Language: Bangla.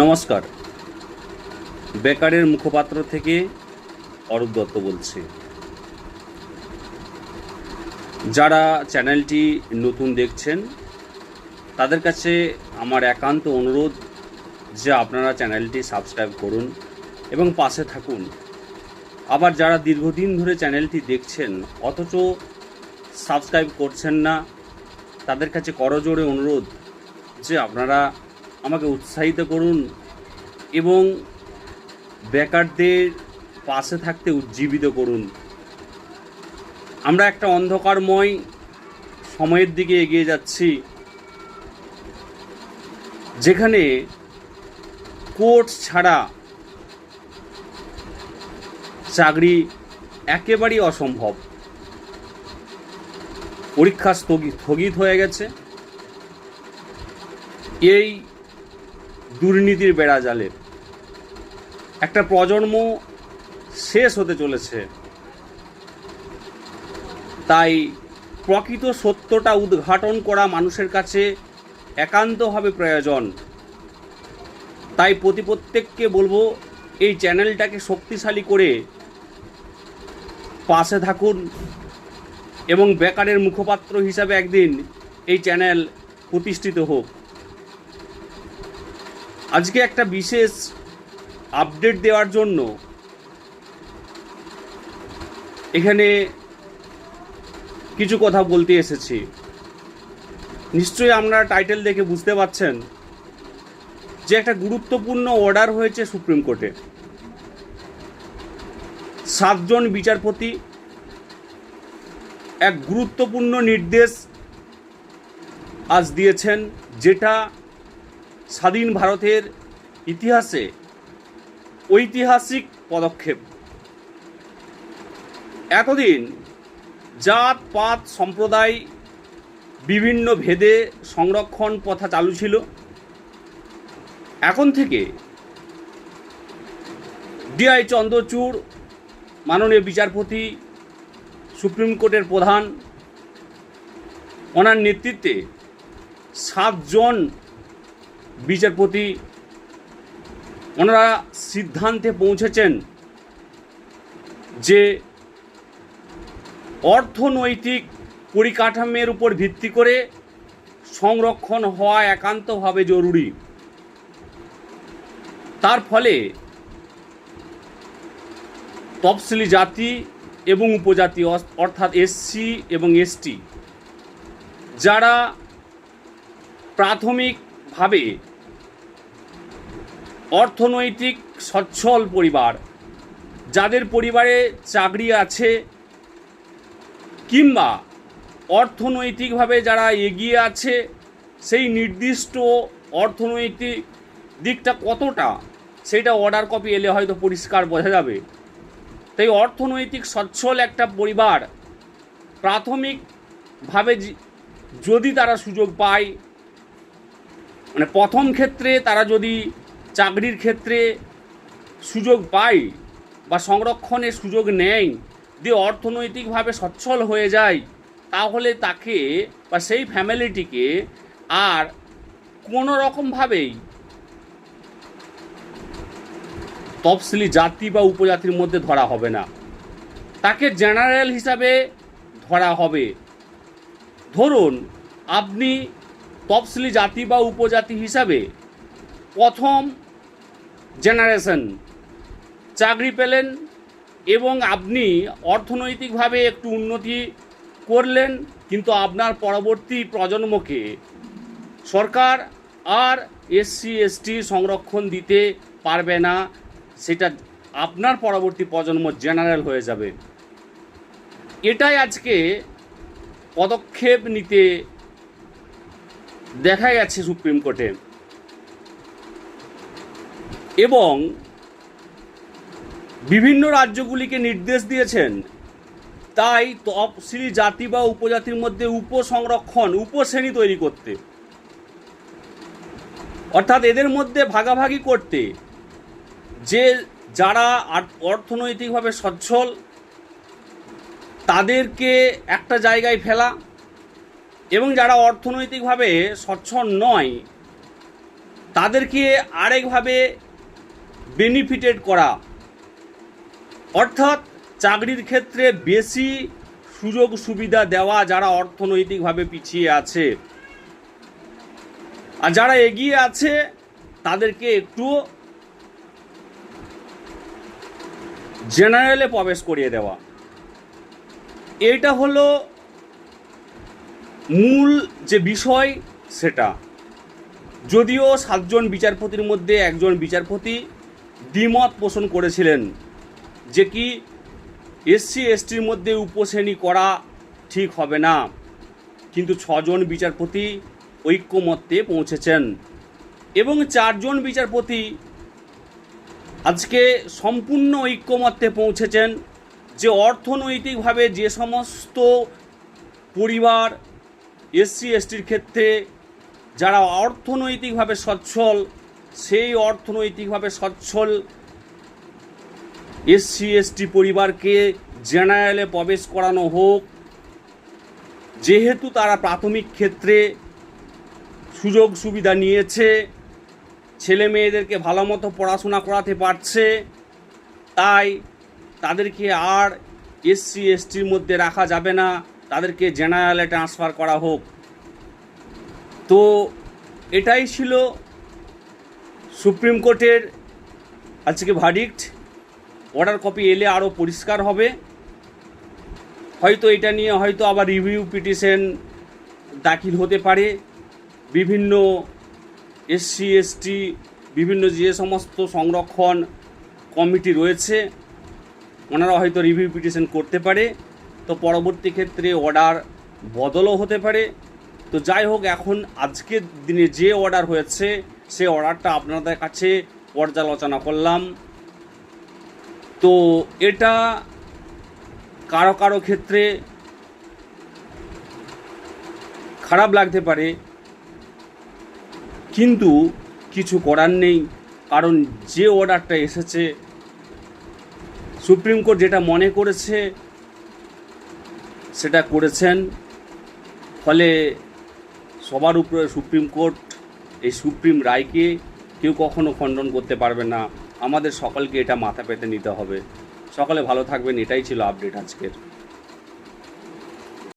নমস্কার। বেকারের মুখপাত্র থেকে অরূপ দত্ত বলছি। যারা চ্যানেলটি নতুন দেখছেন, তাদের কাছে আমার একান্ত অনুরোধ যে আপনারা চ্যানেলটি সাবস্ক্রাইব করুন এবং পাশে থাকুন। আবার যারা দীর্ঘদিন ধরে চ্যানেলটি দেখছেন, অথচ সাবস্ক্রাইব করছেন না, তাদের কাছে করজোড়ে অনুরোধ যে আপনারা আমাকে উৎসাহিত করুন এবং বেকারদের পাশে থাকতে উজ্জীবিত করুন। আমরা একটা অন্ধকারময় সময়ের দিকে এগিয়ে যাচ্ছি, যেখানে কোর্ট ছাড়া চাকরি একেবারেই অসম্ভব। পরীক্ষা স্থগিত স্থগিত হয়ে গেছে। এই দুর্নীতির বেড়াজালে একটা প্রজন্ম শেষ হতে চলেছে। তাই প্রকৃত সত্যটা উদ্ঘাটন করা মানুষের কাছে একান্তভাবে প্রয়োজন। তাই প্রতি প্রত্যেককে বলব, এই চ্যানেলটাকে শক্তিশালী করে পাশে থাকুন এবং বেকারের মুখপাত্র হিসাবে একদিন এই চ্যানেল প্রতিষ্ঠিত হোক। আজকে একটা বিশেষ আপডেট দেওয়ার জন্য এখানে কিছু কথা বলতে এসেছি। নিশ্চয়ই আপনারা টাইটেল দেখে বুঝতে পারছেন যে একটা গুরুত্বপূর্ণ অর্ডার হয়েছে সুপ্রিম কোর্টে। সাতজন বিচারপতি, এক গুরুত্বপূর্ণ নির্দেশ আজ দিয়েছেন, যেটা স্বাধীন ভারতের ইতিহাসে ঐতিহাসিক পদক্ষেপ। এতদিন জাত, পাত, সম্প্রদায়, বিভিন্ন ভেদে সংরক্ষণ প্রথা চালু ছিল। এখন থেকে ডিআই চন্দ্রচূড়, মাননীয় বিচারপতি, সুপ্রিম কোর্টের প্রধান, ওনার নেতৃত্বে সাতজন বিচারপতি ওনারা সিদ্ধান্তে পৌঁছেছেন যে অর্থনৈতিক পরিকাঠামের উপর ভিত্তি করে সংরক্ষণ হওয়া একান্তভাবে জরুরি। তার ফলে তফসিলি জাতি এবং উপজাতি অর্থাৎ এসসি এবং এসটি যারা প্রাথমিকভাবে অর্থনৈতিক সচ্ছল পরিবার, যাদের পরিবারে চাকরি আছে কিংবা অর্থনৈতিকভাবে যারা এগিয়ে আছে, সেই নির্দিষ্ট অর্থনৈতিক দিকটা কতটা, সেটা অর্ডার কপি এলে হয়তো পরিষ্কার বোঝা যাবে। তাই অর্থনৈতিক সচ্ছল একটা পরিবার প্রাথমিকভাবে যদি তারা সুযোগ পায় মানে প্রথম ক্ষেত্রে তারা যদি চাকরির ক্ষেত্রে সুযোগ পায় বা সংরক্ষণের সুযোগ নেয়, দিয়ে অর্থনৈতিকভাবে সচ্ছল হয়ে যায়, তাহলে তাকে বা সেই ফ্যামিলিটিকে আর কোনো রকমভাবেই তফসিলি জাতি বা উপজাতির মধ্যে ধরা হবে না। তাকে জেনারেল হিসাবে ধরা হবে। ধরুন, আপনি তফসিলি জাতি বা উপজাতি হিসাবে প্রথম জেনারেশন চাকরি পেলেন এবং আপনি অর্থনৈতিকভাবে একটু উন্নতি করলেন, কিন্তু আপনার পরবর্তী প্রজন্মকে সরকার আর এসসি, এসটি সংরক্ষণ দিতে পারবে না, সেটা আপনার পরবর্তী প্রজন্ম জেনারেল হয়ে যাবে। এটাই আজকে পদক্ষেপ নিতে দেখা গেছে সুপ্রিম কোর্টে। এবং বিভিন্ন রাজ্যগুলিকে নির্দেশ দিয়েছেন, তাই তফসিলি জাতি বা উপজাতির মধ্যে উপসংরক্ষণ, উপশ্রেণী তৈরি করতে। অর্থাৎ এদের মধ্যে ভাগাভাগি করতে, যে যারা অর্থনৈতিকভাবে সচ্ছল, তাদেরকে একটা জায়গায় ফেলা এবং যারা অর্থনৈতিকভাবে সচ্ছল নয়, তাদেরকে আরেকভাবে বেনিফিটেড করা। অর্থাৎ চাকরির ক্ষেত্রে বেশি সুযোগ সুবিধা দেওয়া যারা অর্থনৈতিকভাবে পিছিয়ে আছে। আর যারা এগিয়ে আছে, তাদেরকে একটু জেনারেলে প্রবেশ করিয়ে দেওয়া। এটা হলো মূল যে বিষয়, সেটা। যদিও সাতজন বিচারপতির মধ্যে একজন বিচারপতি দ্বিমত পোষণ করেছিলেন যে কি, এসসি, এসটির মধ্যে উপশ্রেণী করা ঠিক হবে না। কিন্তু ছজন বিচারপতি ঐক্যমত্যে পৌঁছেছেন এবং চারজন বিচারপতি আজকে সম্পূর্ণ ঐক্যমত্যে পৌঁছেছেন যে অর্থনৈতিকভাবে যে সমস্ত পরিবার এসসি এসটির ক্ষেত্রে যারা অর্থনৈতিকভাবে সচ্ছল, সেই অর্থনৈতিকভাবে সচ্ছল এসসি এসটি পরিবারকে জেনারেলে প্রবেশ করানো হোক, যেহেতু তারা প্রাথমিক ক্ষেত্রে সুযোগ সুবিধা নিয়েছে, ছেলে মেয়েদেরকে ভালো মতো পড়াশোনা করাতে পারছে, তাই তাদেরকে আর এসসি এসটির মধ্যে রাখা যাবে না। তাদেরকে জেনারেলে ট্রান্সফার করা হোক। তো এটাই ছিল সুপ্রিম কোর্টের আজকে ভার্ডিক্ট অর্ডার কপি এলে আরও পরিষ্কার হবে। হয়তো এটা নিয়ে হয়তো আবার রিভিউ পিটিশন দাখিল হতে পারে। বিভিন্ন এসসি, এসটি, বিভিন্ন যে সমস্ত সংরক্ষণ কমিটি রয়েছে, ওনারা হয়তো রিভিউ পিটিশন করতে পারে। তো পরবর্তী ক্ষেত্রে অর্ডার বদলও হতে পারে। তো যাই হোক, এখন আজকের দিনে যে অর্ডার হয়েছে, সে অর্ডারটা আপনাদের কাছে পর্যালোচনা করলাম। তো এটা কারও কারও ক্ষেত্রে খারাপ লাগতে পারে, কিন্তু কিছু করার নেই, কারণ যে অর্ডারটা এসেছে, সুপ্রিম কোর্ট যেটা মনে করেছে সেটা করেছেন। ফলে সবার উপরে সুপ্রিম কোর্ট, এই সুপ্রিম রায়কে কেউ কখনো খণ্ডন করতে পারবে না। আমাদের সকলকে এটা মাথা পেতে নিতে হবে। সকলে ভালো থাকবেন, এটাই ছিল আপডেট আজকের।